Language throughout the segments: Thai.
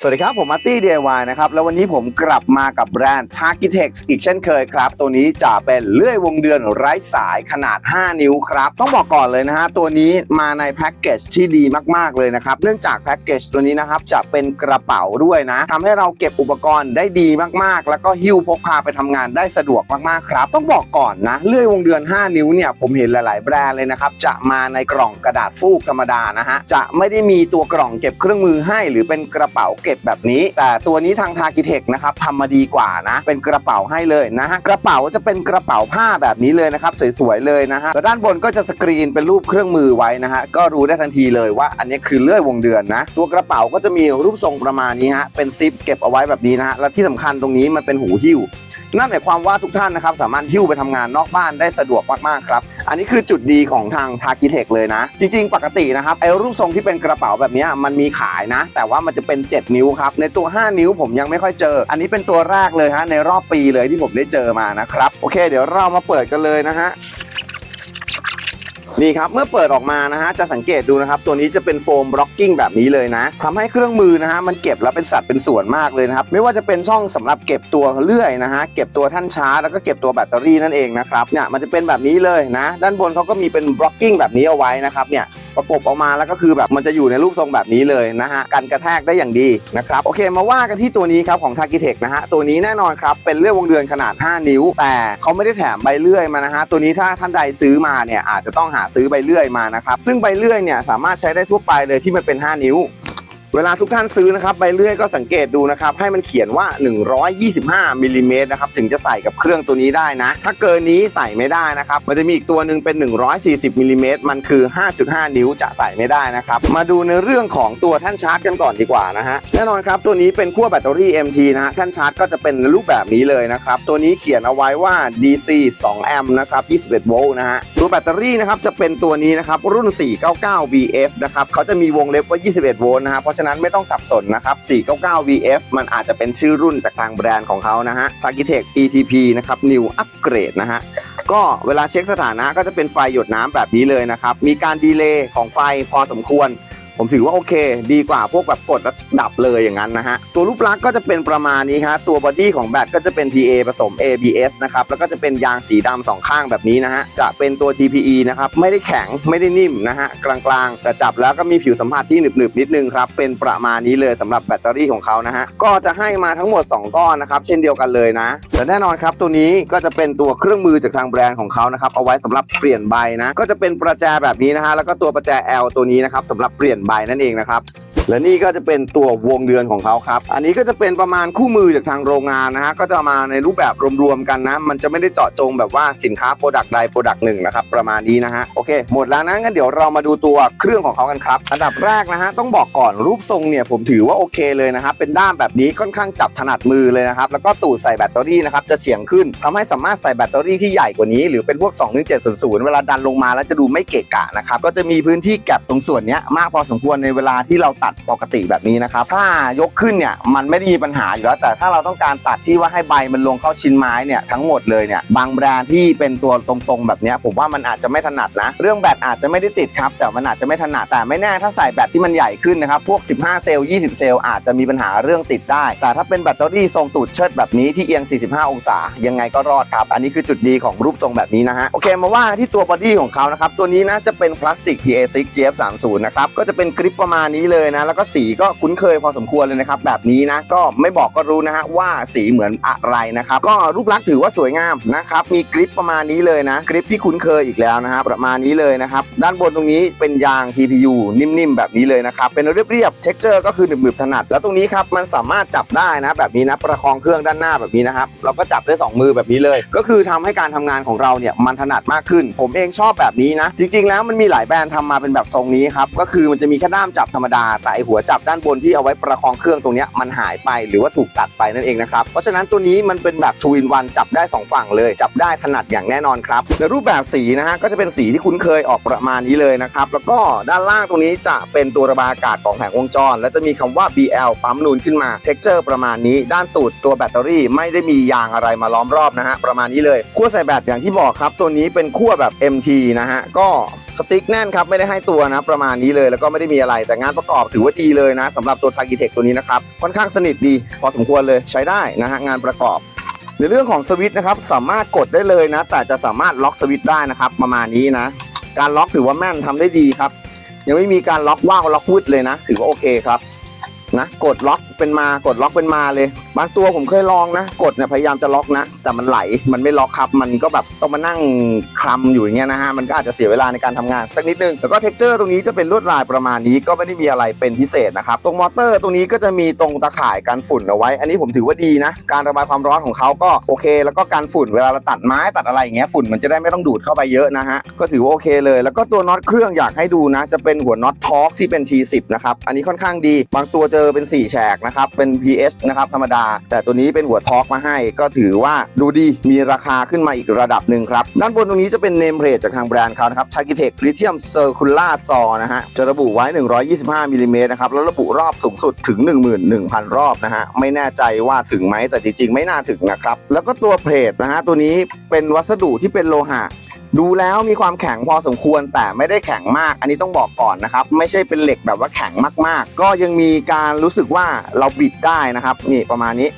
สวัสดีครับ ผมอาร์ตี้ DIY นะครับ แล้ววันนี้ผมกลับมากับแบรนด์ t a r k i t e x อีกเช่นเคยครับ ตัวนี้จะเป็นเลื่อยวงเดือนไร้สายขนาด 5 นิ้วครับ ต้องบอกก่อนเลยนะฮะ ตัวนี้มาในแพ็กเกจที่ดีมากๆเลยนะครับ เนื่องจากแพ็กเกจตัวนี้นะครับ จะเป็นกระเป๋าด้วยนะทำให้เราเก็บอุปกรณ์ได้ดีมากๆ แล้วก็หิ้วพกพาไปทำงานได้สะดวกมากๆครับ ต้องบอกก่อนนะเลื่อยวงเดือน 5 นิ้วเนี่ยผมเห็นหลายๆ แบรนด์เลยนะครับจะมาในกล่องกระดาษฟูกธรรมดานะฮะจะไม่ได้มีตัวกล่องเก็บเครื่องมือให้ หรือเป็นกระเป๋าก็บแบบนี้ แต่ตัวนี้ทางทากิเทคนะครับทำมาดีกว่านะ เป็นกระเป๋าให้เลยนะฮะกระเป๋าจะเป็นกระเป๋าผ้าแบบนี้เลยนะครับสวยๆเลยนะฮะแล้วด้านบนก็จะสกรีนเป็นรูปเครื่องมือไว้นะฮะก็รู้ได้ทันทีเลยว่าอันนี้คือเลื่อยวงเดือนนะตัวกระเป๋าก็จะมีรูปทรงประมาณนี้ฮะเป็นซิปเก็บเอาไว้แบบนี้นะฮะและที่สำคัญตรงนี้มันเป็นหูหิ้วนั่นหมายความว่าทุกท่านนะครับสามารถหิ้วไปทำงานนอกบ้านได้สะดวกมากๆครับ อันนี้คือจุดดีของทางทากิเทคเลยนะ จริง ๆ ปกตินะครับไอ้รูปทรงที่เป็นกระเป๋าแบบนี้มันมีขายนะ แต่ว่ามันจะเป็น7นิวครับ ในตัว 5 นิ้วผมยังไม่ค่อยเจอ อันนี้เป็นตัวแรกเลยฮะในรอบปีเลยที่ผมได้เจอมานะครับ โอเค เดี๋ยวเรามาเปิดกันเลยนะฮะ นี่ครับเมื่อเปิดออกมานะฮะจะสังเกตดูนะครับตัวนี้จะเป็นโฟมบล็อกกิ้งแบบนี้เลยนะทำให้เครื่องมือนะฮะมันเก็บแล้วเป็นสัดเป็นส่วนมากเลยนะครับไม่ว่าจะเป็นช่องสำหรับเก็บตัวเลื่อยนะฮะเก็บตัวท่านชาร์จแล้วก็เก็บตัวแบตเตอรี่นั่นเองนะครับเนี่ยมันจะเป็นแบบนี้เลยนะ ด้านบนเขาก็มีเป็นบล็อกกิ้งแบบนี้เอาไว้นะครับเนี่ยประกบออกมาแล้วก็คือแบบมันจะอยู่ในรูปทรงแบบนี้เลยนะฮะกันกระแทกได้อย่างดีนะครับโอเคมาว่ากันที่ตัวนี้ครับของทากิเทคนะฮะตัวนี้แน่นอนครับเป็นเลื่อยวงเดือนขนาด 5 นิ้ว แต่เขาไม่ได้แถมใบเลื่อยมานะฮะตัวนี้ถ้าท่านใดซื้อมาเนี่ยอาจจะต้องหาซื้อใบเลื่อยมานะครับ ซึ่งใบเลื่อยเนี่ยสามารถใช้ได้ทั่วไปเลยที่มันเป็น 5 นิ้ว เวลาทุกท่านซื้อนะครับใบเลื่อยก็สังเกตดูนะครับให้มันเขียนว่า 125มิลลิเมตรนะครับถึงจะใส่กับเครื่องตัวนี้ได้นะ ถ้าเกินนี้ใส่ไม่ได้นะครับมันจะมีอีกตัวหนึ่งเป็น 140มิลลิเมตรมันคือ 5.5 นิ้วจะใส่ไม่ได้นะครับมาดูในเรื่องของตัวท่านชาร์จกันก่อนดีกว่านะฮะแน่นอนครับตัวนี้เป็นขั้วแบตเตอรี่ MT นะฮะท่านชาร์จก็จะเป็นรูปแบบนี้เลยนะครับตัวนี้เขียนเอาไว้ว่า DC 2แอมป์นะครับ21โวลต์นะฮะตัวแบตเตอรี่นะครับจะเป็นตัวนี้นะครับรุ่น 499 VF นะครับเขาจะมีวงเล็บว่า 21โวลต์นะฮะเพราะฉะนั้นไม่ต้องสับสนนะครับ 499 VF มันอาจจะเป็นชื่อรุ่นจากทางแบรนด์ของเขานะฮะ s a k i t e c ETP นะครับ New Upgrade นะฮะก็เวลาเช็คสถานะก็จะเป็นไฟหยดน้ำแบบนี้เลยนะครับ มีการดีเลย์ของไฟพอสมควร ผมถือว่าโอเค ดีกว่าพวกแบบกดแล้วดับเลยอย่างนั้นนะฮะตัวรูปลักษณ์ก็จะเป็นประมาณนี้ฮะตัวบอดี้ของแบตก็จะเป็น PA ผสม ABS นะครับแล้วก็จะเป็นยางสีดำสองข้างแบบนี้นะฮะจะเป็นตัว TPE นะครับไม่ได้แข็งไม่ได้นิ่มนะฮะกลางๆแต่จับแล้วก็มีผิวสัมผัสที่หนึบๆนิดนึงครับเป็นประมาณนี้เลยสำหรับแบตเตอรี่ของเขานะฮะก็จะให้มาทั้งหมด 2 ก้อนนะครับเช่นเดียวกันเลยนะแต่แน่นอนครับตัวนี้ก็จะเป็นตัวเครื่องมือจากทางแบรนด์ของเขานะครับเอาไว้สำหรับเปลี่ยนใบนะก็จะเป็นประแจแบบนี้นะฮะแล้วก็ตัวประแจ L ตัวนี้นะครับสำหรับเปลี่ยนใบนั่นเองนะครับ และนี่ก็จะเป็นตัววงเดือนของเขาครับ อันนี้ก็จะเป็นประมาณคู่มือจากทางโรงงานนะฮะก็จะมาในรูปแบบรวมๆกันนะ มันจะไม่ได้เจาะจงแบบว่าสินค้าโปรดักต์ใดโปรดักต์หนึ่งนะครับประมาณนี้นะฮะโอเค หมดแล้วนะงั้นเดี๋ยวเรามาดูตัวเครื่องของเขากันครับ อันดับแรกนะฮะต้องบอกก่อนรูปทรงเนี่ยผมถือว่าโอเคเลยนะครับเป็นด้ามแบบนี้ค่อนข้างจับถนัดมือเลยนะครับแล้วก็ตูดใส่แบตเตอรี่นะครับจะเฉียงขึ้นทำให้สามารถใส่แบตเตอรี่ที่ใหญ่กว่านี้หรือเป็นพวก21700เวลาดันลงมาแล้วจะดูไม่เกะกะนะครับก็จะมีพื้นที่แก็บตรงส่วนนี้มากพอสมควรในเวลาที่เราตัดปกติแบบนี้นะครับ ถ้ายกขึ้นเนี่ยมันไม่ได้มีปัญหาอยู่แล้ว แต่ถ้าเราต้องการตัดที่ว่าให้ใบมันลงเข้าชิ้นไม้เนี่ยทั้งหมดเลยเนี่ยบางแบรนด์ที่เป็นตัวตรงๆ แบบนี้ผมว่ามันอาจจะไม่ถนัดนะ เรื่องแบตอาจจะไม่ได้ติดครับ แต่มันอาจจะไม่ถนัดแต่ไม่แน่ถ้าใส่แบตที่มันใหญ่ขึ้นนะครับพวก 15 เซลล์ 20 เซลล์อาจจะมีปัญหาเรื่องติดได้ แต่ถ้าเป็นแบตเตอรี่ทรงตูดเชิดแบบนี้ที่เอียง 45 องศา ยังไงก็รอดครับ อันนี้คือจุดดีของรูปทรงแบบนี้นะฮะโอเคมาว่าที่ตัวบอดี้ของเขานะครับตัวนี้นะจะเป็นพลาสติก PA6 GF30 นะครับก็จะเป็นกริปประมาณนี้เลยนะ แล้วก็สีก็คุ้นเคยพอสมควรเลยนะครับ แบบนี้นะก็ไม่บอกก็รู้นะฮะว่าสีเหมือนอะไรนะครับ ก็รูปลักษณ์ถือว่าสวยงามนะครับ มีกริปประมาณนี้เลยนะกริปที่คุ้นเคยอีกแล้วนะฮะประมาณนี้เลยนะครับ ด้านบนตรงนี้เป็นยาง TPU นิ่มๆ แบบนี้เลยนะครับ เป็นเรียบๆเท็กเจอร์ก็คือหนึบๆถนัด แล้วตรงนี้ครับมันสามารถจับได้นะ แบบนี้นะประคองเครื่องด้านหน้าแบบนี้นะครับเราก็จับได้สองมือแบบนี้เลย ก็คือทำให้การทำงานของเราเนี่ยมันถนัดมากขึ้น ผมเองชอบแบบนี้นะ จริง ๆ แล้วมันมีหลายแบรนด์ทำมาเป็นแบบทรงนี้ครับก็คือมันจะมีแค่ด้ามจับธรรมดา แต่ไอหัวจับด้านบนที่เอาไว้ประคองเครื่องตรงนี้มันหายไปหรือว่าถูกตัดไปนั่นเองนะครับ เพราะฉะนั้นตัวนี้มันเป็นแบบทูอินวันจับได้สองฝั่งเลย จับได้ถนัดอย่างแน่นอนครับในรูปแบบสีนะฮะก็จะเป็นสีที่คุ้นเคยออกประมาณนี้เลยนะครับแล้วก็ด้านล่างตรงนี้จะเป็นตัวระบายอากาศของแผงวงจร และจะมีคำว่า BL ปั๊มนูนขึ้นมาเท็กเจอร์ประมาณนี้ ด้านตูดตัวแบตเตอรี่ไม่ได้มียางอะไรมาล้อมรอบนะฮะประมาณนี้เลยขั้วใส่แบตอย่างที่บอกครับ ตัวนี้เป็นขั้วแบบ MT นะฮะก็ สติ๊กแน่นครับไม่ได้ให้ตัวนะประมาณนี้เลยแล้วก็ไม่ได้มีอะไรแต่งานประกอบถือว่าดีเลยนะสำหรับตัวทากิเทคตัวนี้นะครับค่อนข้างสนิทดี พอสมควรเลยใช้ได้นะฮะงานประกอบในเรื่องของสวิตช์นะครับสามารถกดได้เลยนะ แต่จะสามารถล็อกสวิตช์ได้นะครับ ประมาณนี้นะ การล็อกถือว่าแม่นทำได้ดีครับ ยังไม่มีการล็อกว่าวล็อกวืดเลยนะ ถือว่าโอเคครับนะกดล็อก เป็นมากดล็อกเป็นมาเลย บางตัวผมเคยลองนะ กดเนี่ยพยายามจะล็อกนะ แต่มันไหลมันไม่ล็อกครับมันก็แบบต้องมานั่งคลำอยู่อย่างเงี้ยนะฮะมันก็อาจจะเสียเวลาในการทำงานสักนิดนึงแล้วก็เท็กเจอร์ตรงนี้จะเป็นลวดลายประมาณนี้ก็ไม่ได้มีอะไรเป็นพิเศษนะครับตรงมอเตอร์ตรงนี้ก็จะมีตรงตะข่ายกันฝุ่นเอาไว้ อันนี้ผมถือว่าดีนะ การระบายความร้อนของเขาก็โอเค แล้วก็การฝุ่นเวลาเราตัดไม้ตัดอะไรอย่างเงี้ยฝุ่นมันจะได้ไม่ต้องดูดเข้าไปเยอะนะฮะก็ถือว่าโอเคเลย แล้วก็ตัวน็อตเครื่องอยากให้ดูนะ จะเป็นหัวน็อตทอร์กที่เป็น T10 นะครับอันนี้ค่อนข้างดี บางตัวเจอเป็น4แฉกนะครับ เป็น PS นะครับธรรมดา แต่ตัวนี้เป็นหัวทอกมาให้ ก็ถือว่าดูดีมีราคาขึ้นมาอีกระดับหนึ่งครับ ด้านบนตรงนี้จะเป็นเนมเพลทจากทางแบรนด์เขานะครับชากิเทคลิเทียมเซอร์คูล่าซอนะฮะจะระบุไว้ 125มิลลิเมตรนะครับแล้วระบุรอบสูงสุดถึง 11,000 รอบนะฮะไม่แน่ใจว่าถึงไหมแต่จริงๆ ไม่น่าถึงนะครับแล้วก็ตัวเพลทนะฮะตัวนี้เป็นวัสดุที่เป็นโลหะ ดูแล้วมีความแข็งพอสมควรแต่ไม่ได้แข็งมาก อันนี้ต้องบอกก่อนนะครับ ไม่ใช่เป็นเหล็กแบบว่าแข็งมากๆ ก็ยังมีการรู้สึกว่าเราบิดได้นะครับ นี่ประมาณนี้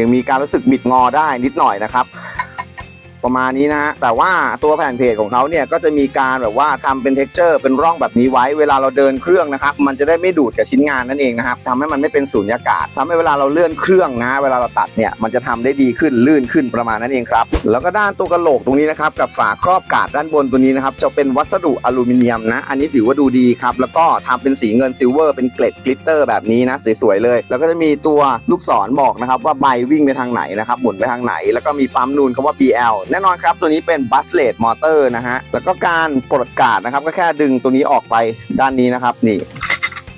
ยังมีการรู้สึกบิดงอได้นิดหน่อยนะครับ ประมาณนี้นะฮะแต่ว่าตัวแผ่นเพจของเขาเนี่ยก็จะมีการแบบว่าทำเป็นเท็กเจอร์เป็นร่องแบบนี้ไว้ เวลาเราเดินเครื่องนะครับมันจะได้ไม่ดูดกับชิ้นงานนั่นเองนะครับทำให้มันไม่เป็นสูญญากาศทำให้เวลาเราเลื่อนเครื่องนะฮะเวลาเราตัดเนี่ยมันจะทำได้ดีขึ้นลื่นขึ้นประมาณนั้นเองครับแล้วก็ด้านตัวกระโหลกตรงนี้นะครับกับฝาครอบกาดด้านบนตัวนี้นะครับจะเป็นวัสดุอลูมิเนียมนะอันนี้ถือว่าดูดีครับแล้วก็ทำเป็นสีเงินซิลเวอร์เป็นเกล็ดกลิตเตอร์แบบนี้นะสวยๆเลย แล้วก็จะมีตัวลูกศรบอกนะครับว่าใบวิ่งไปทางไหนนะครับหมุนไปทางไหน แล้วก็มีปั๊มนูนคำว่า BL แน่นอนครับ ตัวนี้เป็นบัสเลดมอเตอร์นะฮะ แล้วก็การปลดกาดนะครับ ก็แค่ดึงตัวนี้ออกไปด้านนี้นะครับ นี่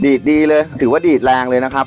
ดีดดีเลย ถือว่าดีดแรงเลยนะครับ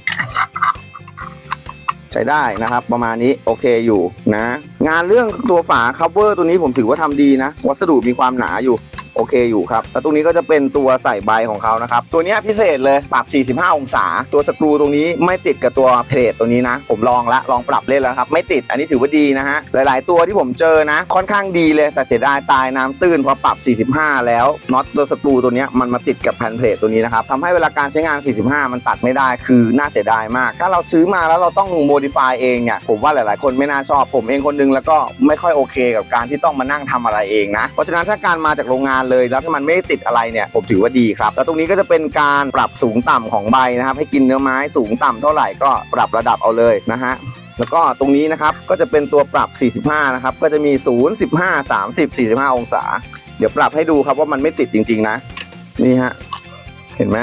ใช้ได้นะครับ ประมาณนี้โอเคอยู่นะ งานเรื่องตัวฝาคัฟเวอร์ตัวนี้ผมถือว่าทำดีนะ วัสดุมีความหนาอยู่ โอเคอยู่ครับ แล้วตรงนี้ก็จะเป็นตัวใส่ใบของเขานะครับ ตัวนี้พิเศษเลยปรับ 45 องศา ตัวสกรูตรงนี้ไม่ติดกับตัวเพลทตัวนี้นะ ผมลองละลองปรับเล่นแล้วครับ ไม่ติดอันนี้ถือว่าดีนะฮะ หลาย ๆ ตัวที่ผมเจอนะ ค่อนข้างดีเลยแต่เสียดายตายน้ำตื้นพอปรับ 45 แล้วน็อตตัวสกรูตัวนี้มันมาติดกับแผ่นเพลทตัวนี้นะครับทำให้เวลาการใช้งาน 45 มันตัดไม่ได้คือน่าเสียดายมาก ถ้าเราซื้อมาแล้วเราต้องโมดิฟายเองเนี่ยผมว่าหลาย ๆ คนไม่น่าชอบผมเองคนนึงแล้วก็ไม่ค่อยโอเค กับการที่ต้องมานั่งทำอะไรเองนะเพราะฉะนั้นถ้าการมาจากโรงงานเลยแล้วถ้ามันไม่ได้ติดอะไรเนี่ยผมถือว่าดีครับแล้วตรงนี้ก็จะเป็นการปรับสูงต่ำของใบนะครับ ให้กินเนื้อไม้สูงต่ำเท่าไหร่ก็ปรับระดับเอาเลยนะฮะแล้วก็ตรงนี้นะครับก็จะเป็นตัวปรับ 45 นะครับ ก็จะมี 0 15 30 45 องศา เดี๋ยวปรับให้ดูครับว่ามันไม่ติดจริง ๆ นะ นี่ฮะ เห็นไหม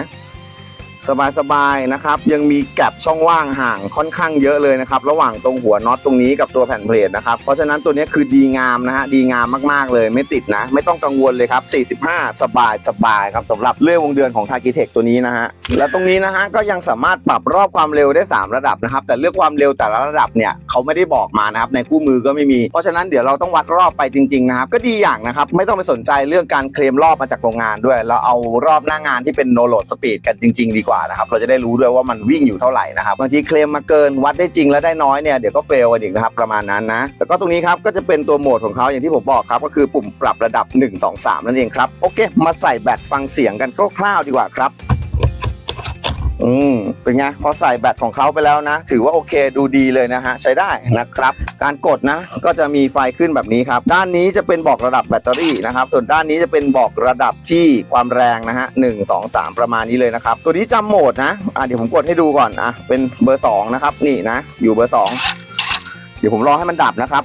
สบายๆนะครับ ยังมีแกลบช่องว่างห่างค่อนข้างเยอะเลยนะครับ ระหว่างตรงหัวน็อตตรงนี้กับตัวแผ่นเพลทนะครับ เพราะฉะนั้นตัวนี้คือดีงามนะฮะดีงามมากๆเลยไม่ติดนะ ไม่ต้องกังวลเลยครับ 45 สบายสบายครับสำหรับเลื่อยวงเดือนของทากิเทคตัวนี้นะฮะและตรงนี้นะฮะก็ยังสามารถปรับรอบความเร็วได้ 3 ระดับนะครับ แต่เลือกความเร็วแต่ละระดับเนี่ยเขาไม่ได้บอกมานะครับในคู่มือก็ไม่มีเพราะฉะนั้นเดี๋ยวเราต้องวัดรอบไปจริงๆนะครับก็ดีอย่างนะครับไม่ต้องไปสนใจเรื่องการเคลมรอบมาจากโรงงานด้วย เราเอารอบหน้างานที่เป็นโนโ a ดสปีดกันจริง ๆ ดีกว่านะครับเราจะได้รู้ด้วยว่ามันวิ่งอยู่เท่าไหร่นะครับบางทีเคลมมาเกินวัดได้จริงแล้วได้น้อยเนี่ยเดี๋ยวก็เฟลกันอีกนะครับประมาณนั้นนะแล้วก็ตรงนี้ครับก็จะเป็นตัวโหมดของเขาอย่างที่ผมบอกครับก็คือปุ่มปรับระดับ 1 2 3 นั่นเองครับโอเค มาใส่แบตฟังเสียงกันคร่าวๆดีกว่าครับ อืมเป็นไงพอใส่แบตของเขาไปแล้วนะ ถือว่าโอเคดูดีเลยนะฮะ ใช้ได้นะครับ การกดนะ ก็จะมีไฟขึ้นแบบนี้ครับ ด้านนี้จะเป็นบอกระดับแบตเตอรี่นะครับ ส่วนด้านนี้จะเป็นบอกระดับที่ความแรงนะฮะหนึ่งสองสามประมาณนี้เลยนะครับ ตัวนี้จำโหมดนะอะเดี๋ยวผมกดให้ดูก่อนอะเป็นเบอร์สองนะครับนี่นะ อยู่เบอร์สองเดี๋ยวผมรอให้มันดับนะครับ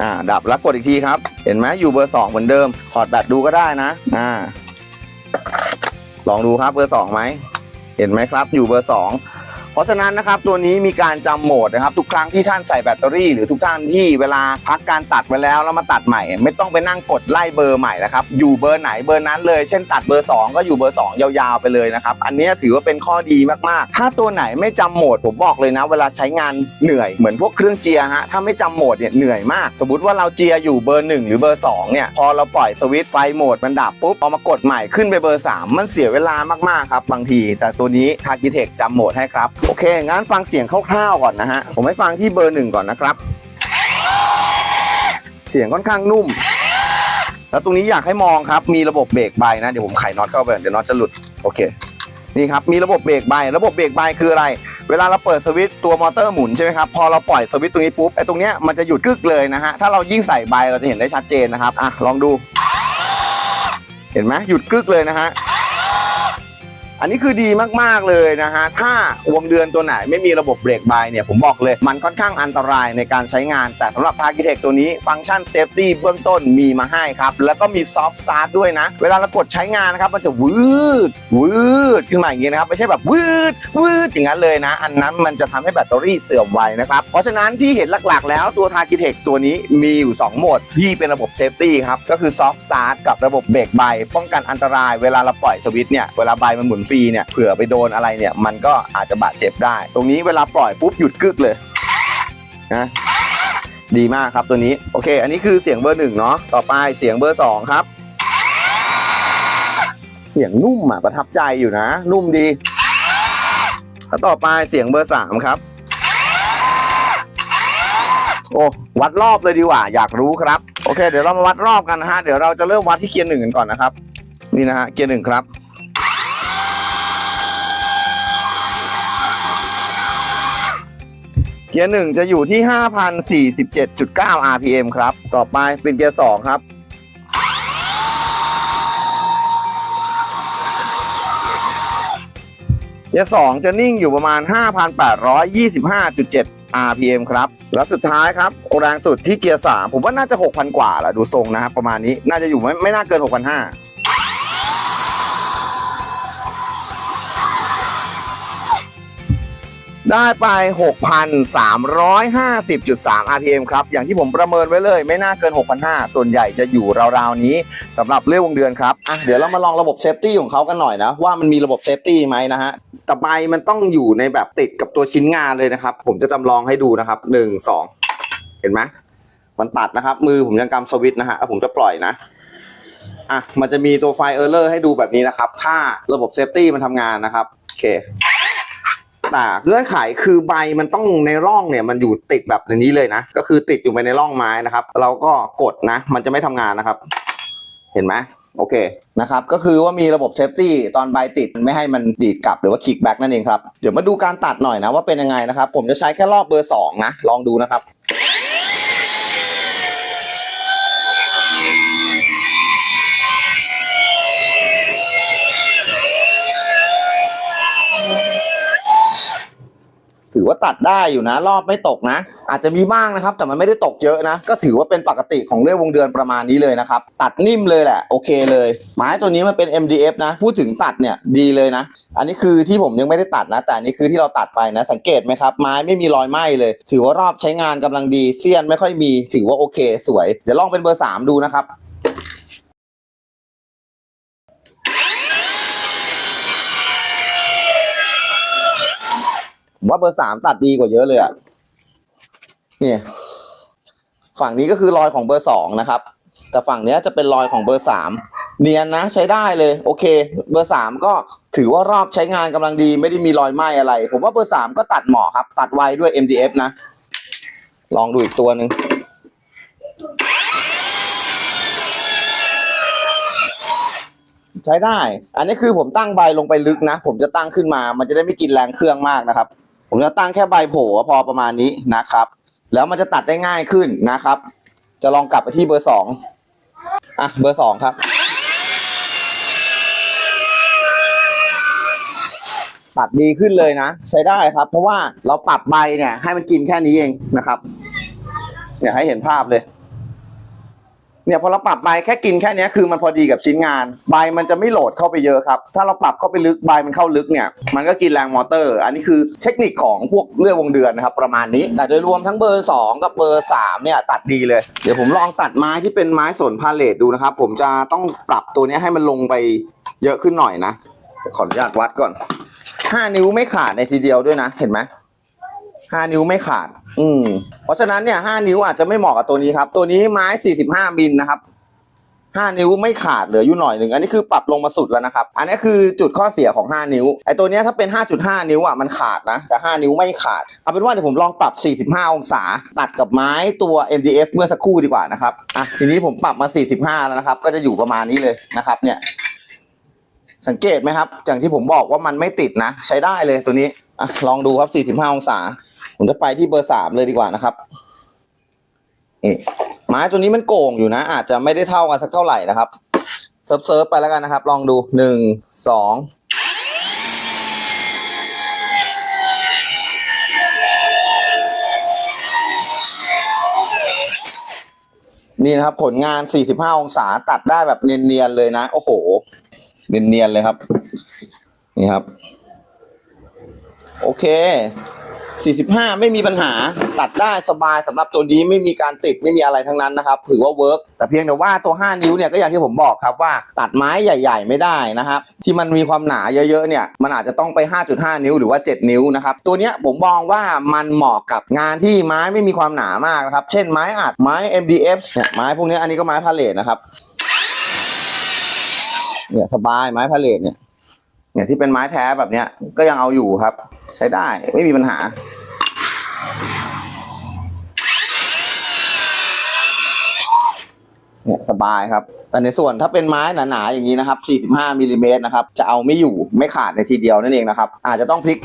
อ่าดับแล้วกดอีกทีครับ เห็นไหมอยู่เบอร์สองเหมือนเดิมถอดแบตดูก็ได้นะอ่าลองดูครับเบอร์สองไหม เห็นไหมครับ อยู่เบอร์ 2 เพราะฉะนั้นนะครับตัวนี้มีการจำโหมดนะครับทุกครั้งที่ท่านใส่แบตเตอรี่ หรือทุกท่านที่เวลาพักการตัดไปแล้วแล้วมาตัดใหม่ ไม่ต้องไปนั่งกดไล่เบอร์ใหม่นะครับอยู่เบอร์ไหนเบอร์นั้นเลยเช่นตัดเบอร์ 2 ก็อยู่เบอร์ 2 ยาวๆไปเลยนะครับอันนี้ถือว่าเป็นข้อดีมากๆ ถ้าตัวไหนไม่จำโหมดผมบอกเลยนะ เวลาใช้งานเหนื่อยเหมือนพวกเครื่องเจียฮะถ้าไม่จำโหมดเนี่ยเหนื่อยมาก สมมติว่าเราเจียอยู่เบอร์ 1 หรือเบอร์2เนี่ยพอเราปล่อยสวิตช์ไฟโหมดมันดับปุ๊บพอมากดใหม่ขึ้นไปเบอร์ 3 มันเสียเวลามากๆครับบางที แต่ตัวนี้ทากิเทคจำโหมดให้ครับโอเค งั้นฟังเสียงคร่าวๆก่อนนะฮะ ผมให้ฟังที่เบอร์หนึ่งก่อนนะครับ เสียงค่อนข้างนุ่ม แล้วตรงนี้อยากให้มองครับ มีระบบเบรกใบนะ เดี๋ยวผมไขน็อตเข้าไป เดี๋ยวน็อตจะหลุด โอเค นี่ครับ มีระบบเบรกใบ ระบบเบรกใบคืออะไร เวลาเราเปิดสวิตช์ตัวมอเตอร์หมุนใช่ไหมครับ พอเราปล่อยสวิตช์ตรงนี้ปุ๊บ ไอ้ตรงเนี้ยมันจะหยุดกึกเลยนะฮะ ถ้าเรายิ่งใส่ใบเราจะเห็นได้ชัดเจนนะครับ อะ ลองดู เห็นไหมหยุดกึกเลยนะฮะ อันนี้คือดีมากๆเลยนะฮะ ถ้าวงเดือนตัวไหนไม่มีระบบเบรกบายเนี่ย ผมบอกเลย มันค่อนข้างอันตรายในการใช้งาน แต่สำหรับ t a r g e t e c ตัวนี้ฟังก์ชันเซฟตี้เบื้องต้นมีมาให้ครับ แล้วก็มีซอฟต์สตาร์ทด้วยนะ เวลาเรากดใช้งานนะครับ มันจะวืดวืดขึ้นมาอย่างนี้นะครับ ไม่ใช่แบบวืดวืดอย่างนั้นเลยนะ อันนั้นมันจะทำให้แบตเตอรี่เสื่อมไวนะครับ เพราะฉะนั้นที่เห็นหลักๆ แล้วตัว t a r g e t e c ตัวนี้มีอยู่ 2 โหมดที่เป็นระบบเซฟตี้ครับก็คือซอฟต์สตาร์ทกับระบบเบรกใบป้องกันอันตรายเวลาเราปล่อยสวิตช์เนี่ยเวลาใบมันหมุนฟรีเนี่ยเผื่อไปโดนอะไรเนี่ยมันก็อาจจะบาดเจ็บได้ ตรงนี้เวลาปล่อยปุ๊บหยุดกึกเลยนะดีมากครับตัวนี้ โอเค อันนี้คือเสียงเบอร์หนึ่งเนาะต่อไปเสียงเบอร์สองครับ เสียงนุ่มอะประทับใจอยู่นะ นุ่มดีแล้วต่อไปเสียงเบอร์สามครับโอ้วัดรอบเลยดีกว่า อยากรู้ครับ โอเค เดี๋ยวเรามาวัดรอบกันนะฮะ เดี๋ยวเราจะเริ่มวัดที่เกียร์หนึ่งกันก่อนนะครับ นี่นะฮะ เกียร์หนึ่งครับ เกียร์หนึ่งจะอยู่ที่ 5,047.9 RPM ครับ ต่อไปเป็นเกียร์สองครับ เกียร์สองจะนิ่งอยู่ประมาณ 5,825.7 RPM ครับ แล้วสุดท้ายครับแรงสุดที่เกียร์สามผมว่าน่าจะ 6,000 กว่าแหละดูทรงนะครับประมาณนี้น่าจะอยู่ไม่ไม่น่าเกิน 6,500 ได้ไป 6,350.3 RPM ครับ อย่างที่ผมประเมินไว้เลย ไม่น่าเกิน 6,500 ส่วนใหญ่จะอยู่ราวๆนี้สำหรับเรื่องวงเดือนครับ อะ เดี๋ยวเรามาลองระบบเซฟตี้ของเขากันหน่อยนะ ว่ามันมีระบบเซฟตี้ไหมนะฮะตะไบมันต้องอยู่ในแบบติดกับตัวชิ้นงานเลยนะครับ ผมจะจำลองให้ดูนะครับ 1 2 เห็นไหมมันตัดนะครับ มือผมยังกำสวิตช์นะฮะแล้วผมจะปล่อยนะอะมันจะมีตัวไฟเออร์เลอร์ให้ดูแบบนี้นะครับ ถ้าระบบเซฟตี้มันทำงานนะครับโอเค แต่เงื่อนไขคือใบมันต้องในร่องเนี่ยมันอยู่ติดแบบอย่างนี้เลยนะ ก็คือติดอยู่ไปในร่องไม้นะครับ เราก็กดนะ มันจะไม่ทำงานนะครับ เห็นไหมโอเคนะครับก็คือว่ามีระบบเซฟตี้ตอนใบติดไม่ให้มันดีดกลับหรือว่าคิกแบ็กนั่นเองครับ เดี๋ยวมาดูการตัดหน่อยนะว่าเป็นยังไงนะครับ ผมจะใช้แค่รอบเบอร์สองนะลองดูนะครับ ตัดได้อยู่นะ รอบไม่ตกนะ อาจจะมีบ้างนะครับ แต่มันไม่ได้ตกเยอะนะ ก็ถือว่าเป็นปกติของเรื่องวงเดือนประมาณนี้เลยนะครับ ตัดนิ่มเลยแหละ โอเคเลย ไม้ตัวนี้มันเป็น MDF นะ พูดถึงตัดเนี่ยดีเลยนะ อันนี้คือที่ผมยังไม่ได้ตัดนะ แต่อันนี้คือที่เราตัดไปนะ สังเกตไหมครับ ไม้ไม่มีรอยไหม้เลย ถือว่ารอบใช้งานกำลังดี เสี้ยนไม่ค่อยมี ถือว่าโอเค สวย เดี๋ยวลองเป็นเบอร์สามดูนะครับ ผมว่าเบอร์สามตัดดีกว่าเยอะเลยอะเนี่ยฝั่งนี้ก็คือรอยของเบอร์สองนะครับ แต่ฝั่งเนี้ยจะเป็นรอยของเบอร์สามเนียนนะใช้ได้เลย โอเค เบอร์สามก็ถือว่ารอบใช้งานกำลังดี ไม่ได้มีรอยไหม้อะไร ผมว่าเบอร์สามก็ตัดเหมาะครับ ตัดไวด้วย MDF นะ ลองดูอีกตัวหนึ่งใช้ได้ อันนี้คือผมตั้งใบลงไปลึกนะ ผมจะตั้งขึ้นมา มันจะได้ไม่กินแรงเครื่องมากนะครับ ผมจะตั้งแค่ใบโผล่พอประมาณนี้นะครับ แล้วมันจะตัดได้ง่ายขึ้นนะครับ จะลองกลับไปที่เบอร์สองอะเบอร์สองครับตัดดีขึ้นเลยนะ ใช้ได้ครับ เพราะว่าเราปรับใบเนี่ย ให้มันกินแค่นี้เองนะครับ เนี่ยให้เห็นภาพเลย เนี่ยพอเราปรับใบแค่กินแค่เนี้ยคือมันพอดีกับชิ้นงาน ใบมันจะไม่โหลดเข้าไปเยอะครับ ถ้าเราปรับเข้าไปลึกใบมันเข้าลึกเนี่ยมันก็กินแรงมอเตอร์ อันนี้คือเทคนิคของพวกเลื่อยวงเดือนนะครับประมาณนี้ แต่โดยรวมทั้งเบอร์ 2 กับเบอร์ 3 เนี่ยตัดดีเลย เดี๋ยวผมลองตัดไม้ที่เป็นไม้สนพาเลทดูนะครับ ผมจะต้องปรับตัวนี้ให้มันลงไปเยอะขึ้นหน่อยนะขออนุญาตวัดก่อน 5 นิ้วไม่ขาดในทีเดียวด้วยนะ เห็นไหมห้านิ้วไม่ขาด อืม เพราะฉะนั้นเนี่ยห้านิ้วอาจจะไม่เหมาะกับตัวนี้ครับ ตัวนี้ไม้สี่สิบห้ามิลนะครับ5นิ้วไม่ขาดเหลืออยู่หน่อยหนึ่งอันนี้คือปรับลงมาสุดแล้วนะครับ อันนี้คือจุดข้อเสียของ 5 นิ้วไอ้ตัวนี้ถ้าเป็น 5.5 นิ้วอะมันขาดนะ แต่ 5 นิ้วไม่ขาด เอาเป็นว่าเดี๋ยวผมลองปรับ 45 องศา ตัดกับไม้ตัว MDF เมื่อสักครู่ดีกว่านะครับอะทีนี้ผมปรับมา 45 แล้วนะครับ ก็จะอยู่ประมาณนี้เลยนะครับ เนี่ย สังเกตไหมครับ อย่างที่ผมบอกว่ามันไม่ติดนะ ใช้ได้เลยตัวนี้อะลองดูครับ 45 องศา ผมจะไปที่เบอร์3เลยดีกว่านะครับนี่ไม้ตัวนี้มันโก่งอยู่นะ อาจจะไม่ได้เท่ากันสักเท่าไหร่นะครับเซิร์ฟเซิร์ฟไปแล้วกันนะครับ ลองดูหนึ่งสองนี่นะครับ ผลงาน 45 องศาตัดได้แบบเนียนๆเลยนะ โอ้โห เนียนๆเลยครับ นี่ครับ โอเค 45 ไม่มีปัญหาตัดได้สบายสำหรับตัวนี้ไม่มีการติดไม่มีอะไรทั้งนั้นนะครับถือว่าเวิร์กแต่เพียงแต่ว่าตัว 5 นิ้วเนี่ยก็อย่างที่ผมบอกครับว่าตัดไม้ใหญ่ ๆ ไม่ได้นะครับที่มันมีความหนาเยอะๆเนี่ยมันอาจจะต้องไป 5.5 นิ้วหรือว่า 7 นิ้วนะครับตัวเนี้ยผมมองว่ามันเหมาะกับงานที่ไม้ไม่มีความหนามากนะครับเช่นไม้อัดไม้ MDF เนี่ยไม้พวกเนี้ยอันนี้ก็ไม้พาเลทนะครับเนี่ยสบายไม้พาเลทเนี่ย เนี่ยที่เป็นไม้แท้แบบเนี้ยก็ยังเอาอยู่ครับ ใช้ได้ไม่มีปัญหา เนี่ยสบายครับ แต่ในส่วนถ้าเป็นไม้หนาๆอย่างนี้นะครับ 45มิลลิเมตรนะครับจะเอาไม่อยู่ไม่ขาดในทีเดียวนั่นเองนะครับ อาจจะต้องพลิก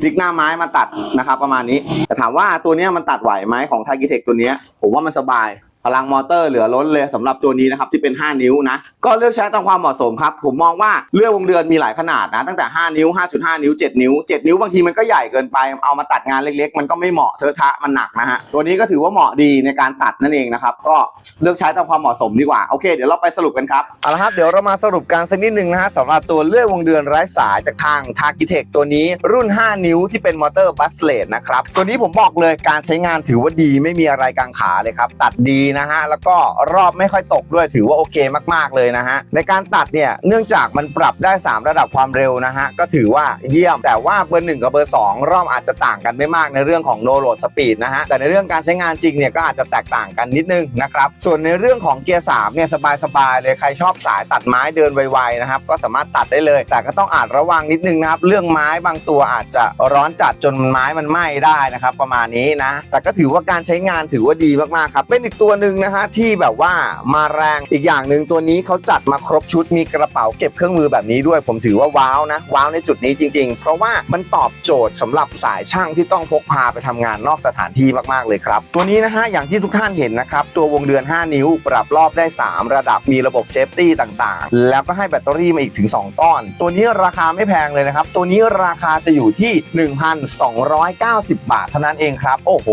พลิกหน้าไม้มาตัดนะครับ ประมาณนี้แต่ถามว่าตัวเนี้ยมันตัดไหวไหมของทากิเทคตัวเนี้ยผมว่ามันสบาย พลังมอเตอร์เหลือล้นเลยสำหรับตัวนี้นะครับที่เป็น 5 นิ้วนะก็เลือกใช้ตามความเหมาะสมครับ ผมมองว่าเลื่อยวงเดือนมีหลายขนาดนะ ตั้งแต่ 5 นิ้ว 5.5 นิ้ว 7 นิ้ว 7 นิ้วบางทีมันก็ใหญ่เกินไป เอามาตัดงานเล็กๆ มันก็ไม่เหมาะเทอะทะมันหนักนะฮะตัวนี้ก็ถือว่าเหมาะดีในการตัดนั่นเองนะครับก็เลือกใช้ตามความเหมาะสมดีกว่าโอเคเดี๋ยวเราไปสรุปกันครับเอาละครับเดี๋ยวเรามาสรุปกันสักนิดหนึ่งนะฮะสำหรับตัวเลื่อยวงเดือนไร้สายจากทางทากิเทคตัวนี้รุ่น 5 นิ้วที่เป็นมอเตอร์บัสเลดนะครับตัวนี้ผมบอกเลยการใช้งานถือว่าดีไม่มีอะไรกังขาเลยครับตัดดีนะฮะแล้วก็รอบไม่ค่อยตกด้วยถือว่าโอเคมากๆเลยนะฮะในการตัดเนี่ยเนื่องจากมันปรับได้ 3 ระดับความเร็วนะฮะก็ถือว่าเยี่ยม แต่ว่าเบอร์หนึ่งกับเบอร์สองรอบอาจจะต่างกันไม่มากในเรื่องของ no load speed นะฮะแต่ในเรื่องการใช้งานจริงเนี่ยก็อาจจะแตกต่างกันนิดนึงนะครับส่วนในเรื่องของเกียร์3เนี่ยสบายๆเลยใครชอบสายตัดไม้เดินไวๆนะครับก็สามารถตัดได้เลย แต่ก็ต้องอาจระวังนิดนึงนะครับเรื่องไม้บางตัวอาจจะร้อนจัดจนไม้มันไหม้ได้นะครับประมาณนี้นะแต่ก็ถือว่าการใช้งานถือว่าดีมากๆครับเป็นอีกตัวหนึ่งนะฮะที่แบบว่ามาแรงอีกอย่างหนึ่งตัวนี้เขาจัดมาครบชุดมีกระเป๋าเก็บเครื่องมือแบบนี้ด้วย ผมถือว่าว้าวนะว้าวในจุดนี้จริง ๆ เพราะว่ามันตอบโจทย์สำหรับสายช่างที่ต้องพกพาไปทำงานนอกสถานที่มากๆเลยครับ ตัวนี้นะฮะอย่างที่ทุกท่านเห็นนะครับตัววงเดือน 5 นิ้ว ปรับรอบได้ 3 ระดับมีระบบเซฟตี้ต่างๆ แล้วก็ให้แบตเตอรี่มาอีกถึง 2 ก้อน ตัวนี้ราคาไม่แพงเลยนะครับ ตัวนี้ราคาจะอยู่ที่ 1,290 บาทเท่านั้นเองครับ โอ้โห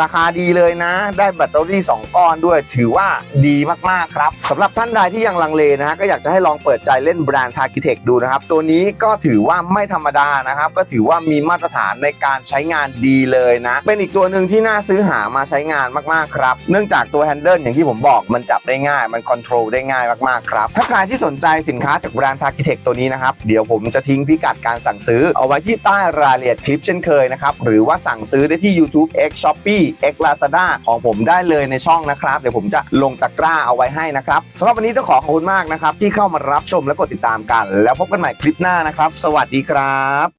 ราคาดีเลยนะ ได้แบตเตอรี่ 2ก้อนด้วย ถือว่าดีมากๆครับสำหรับท่านใดที่ยังลังเลนะฮะก็อยากจะให้ลองเปิดใจเล่นแบรนด์ทากิเทคดูนะครับ ตัวนี้ก็ถือว่าไม่ธรรมดานะครับ ก็ถือว่ามีมาตรฐานในการใช้งานดีเลยนะ เป็นอีกตัวหนึ่งที่น่าซื้อหามาใช้งานมากๆครับเนื่องจากตัวแฮนเดิลอย่างที่ผมบอกมันจับได้ง่าย มันคอนโทรลได้ง่ายมากๆครับถ้าใครที่สนใจสินค้าจากแบรนด์ทากิเทคตัวนี้นะครับเดี๋ยวผมจะทิ้งพิกัดการสั่งซื้อ เอาไว้ที่ใต้รายละเอียดคลิปเช่นเคยนะครับหรือว่าสั่งซื้อได้ที่ YouTube X Shopee X Lazada ของผมได้เลยในช่องนะครับ เดี๋ยวผมจะลงตะกร้าเอาไว้ให้นะครับสำหรับวันนี้ต้องขอขอบคุณมากนะครับ ที่เข้ามารับชมและกดติดตามกัน แล้วพบกันใหม่คลิปหน้านะครับ สวัสดีครับ